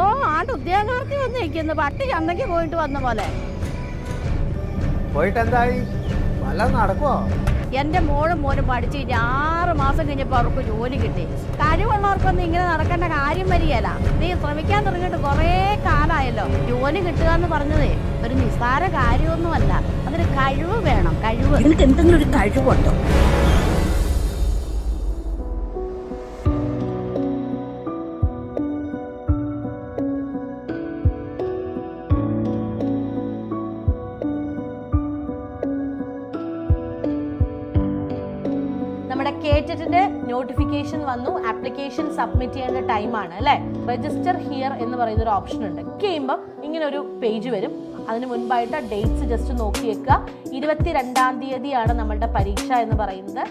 ഓ ആണ്ട് ഉദ്യോഗാർത്ഥി വന്ന് നിൽക്കുന്നു പട്ടി ചന്തയ്ക്ക് പോയിട്ട് വന്ന പോലെ. പോയിട്ട് എന്തായി നടക്കോ നടക്കുവോ? എന്റെ മോളും മോനും പഠിച്ച് കഴിഞ്ഞ് ആറ് മാസം കഴിഞ്ഞപ്പോൾ അവർക്ക് ജോലി കിട്ടി. കഴിവുള്ളവർക്കൊന്നും ഇങ്ങനെ നടക്കേണ്ട കാര്യം വരികയല്ല. നീ ശ്രമിക്കാൻ തുടങ്ങിയിട്ട് കുറേ കാലമായല്ലോ ജോലി കിട്ടുക എന്ന് പറഞ്ഞതേ ഒരു നിസ്സാര കാര്യമൊന്നുമല്ല. അതിന് കഴിവ് വേണം കഴിവ്. നിനക്ക് എന്തെങ്കിലും ഒരു കഴിവുണ്ടോ? നമ്മുടെ കേറ്ററ്റിന്റെ നോട്ടിഫിക്കേഷൻ വന്നു. ആപ്ലിക്കേഷൻ സബ്മിറ്റ് ചെയ്യേണ്ട ടൈമാണ് അല്ലേ? രജിസ്റ്റർ ഹിയർ എന്ന് പറയുന്ന ഒരു ഓപ്ഷൻ ഉണ്ട്. ക്ലിക്ക് ചെയ്യുമ്പോൾ ഇങ്ങനെ ഒരു പേജ് വരും. അതിന് മുൻപായിട്ട് ഡേറ്റ്സ് ജസ്റ്റ് നോക്കി വെക്കുക ഇരുപത്തി രണ്ടാം തീയതിയാണ് നമ്മളുടെ പരീക്ഷ എന്ന് പറയുന്നത്.